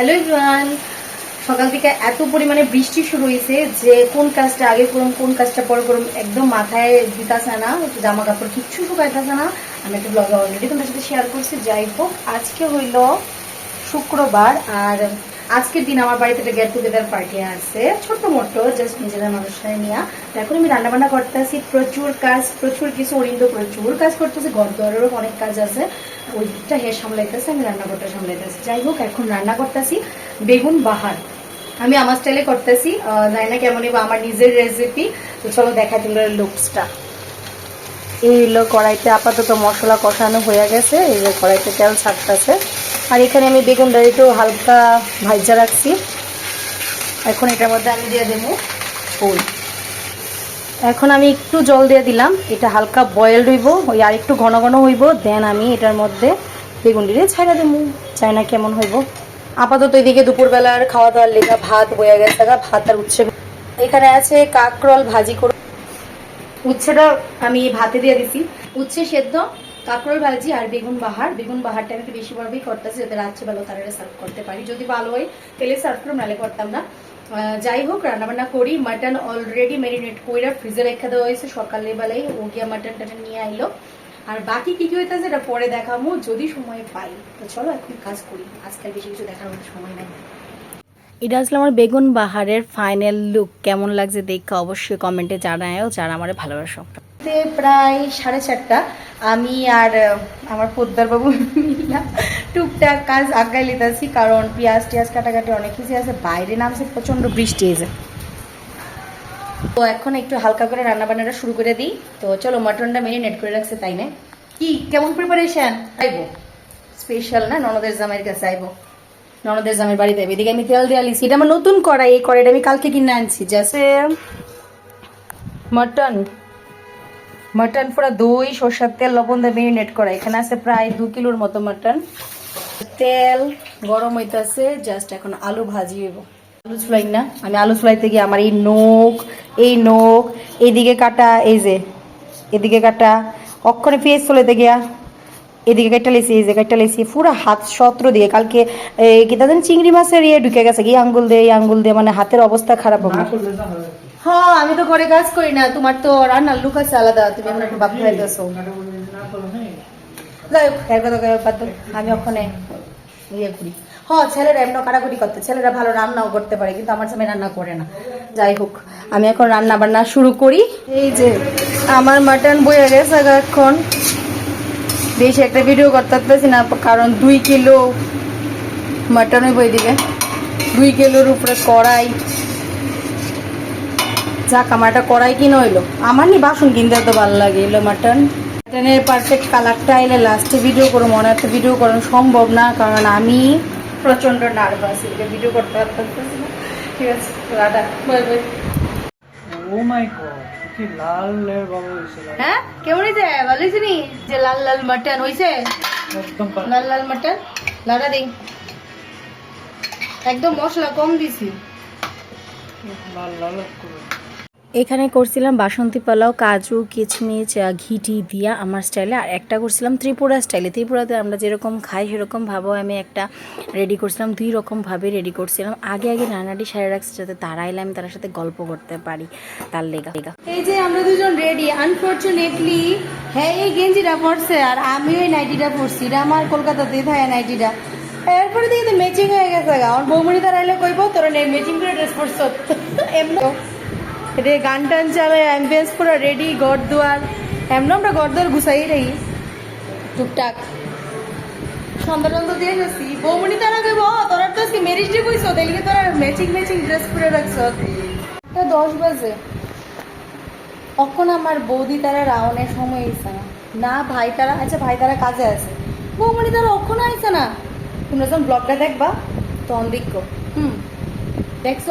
Hello Ivan সকাল থেকে এত পরিমাণে বৃষ্টি শুরু হয়েছে যে কোন কাজটা আগে করুন, কোন কাজটা পরে করুন, একদম মাথায় দিতাছে না জামা কাপড় কিচ্ছু শুকাইতেছে না। আমি একটা ব্লগে অলরেডি তোমার সাথে শেয়ার করছি, যাই হোক, আজকে হইল শুক্রবার আর আজকের দিন আমার বাড়িতে একটা গেট টুগেদার পার্টি আছে। ছোট মোটো জাস্ট নিজেদের মানুষরা নিয়ে। এখন আমি রান্নাবান্না করতেছি, প্রচুর কাজ, প্রচুর কিছু অরিন্দ প্রচুর কাজ করতেছে ঘর দুয়ারেরও অনেক কাজ আছে। ওই দিকটা হে সামলাইতেছে, আমি রান্নাঘরটা সামলাইতেছি। যাই হোক, এখন রান্না করতেছি, বেগুন বাহার। আমি আমার স্টাইলে করতেছি জানি না কেমন আমার নিজের রেসিপি তো চলো দেখা দিল লুকসটা এই হলো কড়াইতে আপাতত মশলা কষানো হয়ে গেছে, এই যে কড়াইতে তেল ছাড়তেছে। আর এখানে আমি বেগুনটা একটু হালকা ভাজা রাখছি। এখন এটার মধ্যে আমি দিয়ে দেবো ফুল এখন আমি একটু জল দিয়ে দিলাম, এটা হালকা বয়েল হইব, ওই আর একটু ঘন ঘন হইব দেন আমি এটার মধ্যে বেগুন দিয়ে ছাইড়া দেবো। চাই না কেমন হইব? আপাতত এদিকে দুপুরবেলার খাওয়া দাওয়ার লেগা ভাত বয়ে গেছে ভাত আর উচ্ছে এখানে আছে কাকরল ভাজি করে উচ্ছেটা আমি ভাতে দিয়ে দিছি। উচ্ছে সেদ্ধ কাঁকরোল ভাজি আর বেগুন বাহার। বেগুন বাহারটা আমি একটু বেশি ভাবেই করতেছি যাতে রাত্রিবেলা তারা সার্ভ করতে পারি। যদি ভালো হয়, তেলে সার্ভ করুন নাহলে করতাম না। যাই হোক, রান্নাবান্না করি। মাটন অলরেডি ম্যারিনেট করে ফ্রিজে রেখে দেওয়া হয়েছে। সকালে বেলায় ও গিয়া মাটন নিয়ে আইলো। আর বাকি কি কি হইতেছে, এটা পরে দেখাবো যদি সময় পাই। তো চলো, এখন কাজ করি। আজকাল বেশি কিছু দেখার মতো সময় নাই। এটা আসলে আমার বেগুন বাহারের ফাইনাল লুক কেমন লাগছে দেখে অবশ্যই কমেন্টে জানায়ও, যারা আমার ভালোবাসো। প্রায় সাড়ে চারটা। আমি আর আমার পোদ্দার বাবু মিলা টুকটাক কাজ আগাই লিতাছি কারণ পেঁয়াজ টিয়াজ কাটাকাটি অনেক কিছু আছে, বাইরে নামছে প্রচণ্ড বৃষ্টি এসে তো এখন একটু হালকা করে রান্না বান্নাটা শুরু করে দিই। তো চলো, মাটনটা মটনটা মেরিনেট করে রাখছে, তাই না? কি, কেমন প্রিপারেশন আইবো। স্পেশাল না, ননদের জামাইয়ের কাছে আইবো। ননদের জামাইয়ের বাড়িতে আইবো। এদিকে আমি তেল দিয়ে আলিছি এটা আমার নতুন কড়াই, এই কড়াইটা আমি কালকে কিনে আনছি। Just mutton. মটন পুরো দই, সরষের তেল, লবণ দিয়ে মেরিনেট করা। এখানে আছে প্রায় দু কিলোর মতো মটন তেল গরম হইতেছে জাস্ট এখন আলু ভাজি হইব। আলু চুলাই না, আমি আলু চুলাইতে গিয়ে আমার এই নোক এই নোক এইদিকে কাটা, এই যে, এদিকে কাটা, অক্ষরে ফেস চলাইতে গিয়া এদিকে কাটটা লেছি এই যে কাটটা লেছি পুরো হাত সত্র দিয়ে। কালকে কি তাদের চিংড়ি মাছের ইয়ে ঢুকে গেছে, এই আঙ্গুল দিয়ে আঙ্গুল দিয়ে মানে হাতের অবস্থা খারাপ হবে। হ্যাঁ আমি তো ঘরে কাজ করি না। তোমার তো রান্নার লুক আছে আলাদা। তুমি এখন একটু বাপ খাইতেছো আমি ওখানে ইয়ে করি। হ্যাঁ ছেলেরা এমন কাটাকুটি করতে। ছেলেরা ভালো রান্নাও করতে পারে, কিন্তু আমার সামনে রান্না করে না। যাই হোক, আমি এখন রান্না বান্না শুরু করি। এই যে, আমার মাটন বয়ে গেছে এখন। বেশি একটা ভিডিও করতে পারতেছি না, কারণ দুই কিলো মাটনই বই দিবে। দুই কিলোর উপরে কড়াই। যাক আমার একটা কড়াই কিনে হইল। আমার নি বাসন কিনতে তো ভালো লাগে এলো মাটন। মাটনের পারফেক্ট কালারটা এলে লাস্টে ভিডিও করো মনে একটা ভিডিও করানো সম্ভব না কারণ আমি প্রচণ্ড নার্ভাস এটা ভিডিও করতে পারতেছি না। ঠিক আছে Radha bye bye oh my God কি লাল এর বাবা হয়েছে হ্যাঁ কেমন হয়েছে ভালো হয়েছে নি? যে লাল লাল মাটন একদম লাল লাল মাটন? লাড়া দিই একদম মশলা কম দিছি। লাল লাল করে। এখানে করছিলাম বাসন্তী পোলাও, কাজু, কিচমিচ ঘিটি দিয়া আমার স্টাইলে। আর একটা করছিলাম ত্রিপুরা স্টাইলে। ত্রিপুরাতে আমরা যেরকম খাই সেরকম ভাবেও আমি একটা রেডি করছিলাম, দুই রকমভাবে রেডি করছিলাম। আগে আগে নানাটি সারে রাখছি যাতে তারা এলে আমি তার সাথে গল্প করতে পারি, তার লেগা। এই যে আমরা দুজন রেডি আনফরচুনেটলি হ্যাঁ এই গেঞ্জিটা পড়ছে আর আমি ওই নাইটিটা পড়ছি এটা আমার কলকাতাতেই থাকে নাইটিটা। এরপরে দেখি ম্যাচিং হয়ে গেছে গা। আমার বৌমণি তার আইলে কইব, তোরা ম্যাচিং করে ড্রেস পরছ। এমন রে গান টান চালে অ্যাম্বিয়েন্স পুরো রেডি ঘর দুয়ার এমন আমরা ঘর দুয়ার গুছাই রই টুকটাক। সন্ধ্যা টন্ধ দিয়ে গেছি বৌমণি তারা কইব তোরা তো আজকে মেরিজ ডে কইছ তাইলে তোরা ম্যাচিং ম্যাচিং ড্রেস পরে রাখছ। এটা দশ বাজে। কখন আমার বৌদি তারা রাওনের সময় হয়েছে না। না, ভাই তারা আচ্ছা ভাই তারা কাজে আছে। বৌমণি তারা অক্ষণ আইছে না। তোমরা যখন ব্লগটা দেখবা, তখন দেখো। হুম। দেখছ?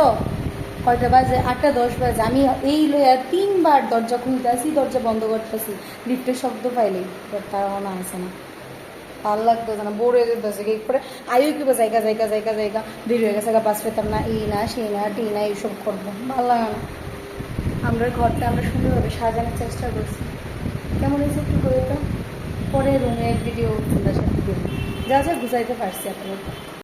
কয়টা বাজে? আটটা, দশ বাজে। আমি এই লইয়া তিনবার দরজা খুলতেছি দরজা বন্ধ করতেছি। লিফটের শব্দ but তারা মনে আসে না। ভালো লাগতো না বোর হয়ে যেতেছে করে আয়ু কি জায়গা জায়গা জায়গা জায়গা। দেরি হয়ে গেছে বাস পেতাম না, এই না সেই না, টি না, এইসব করব। ভালো লাগে না। আমরা ঘরটা আমরা সুন্দরভাবে সাজানোর চেষ্টা করছি। কেমন হয়েছে একটু করে তো? পরে রুমের ভিডিও যা যা গুছাইতে পারছি আপনার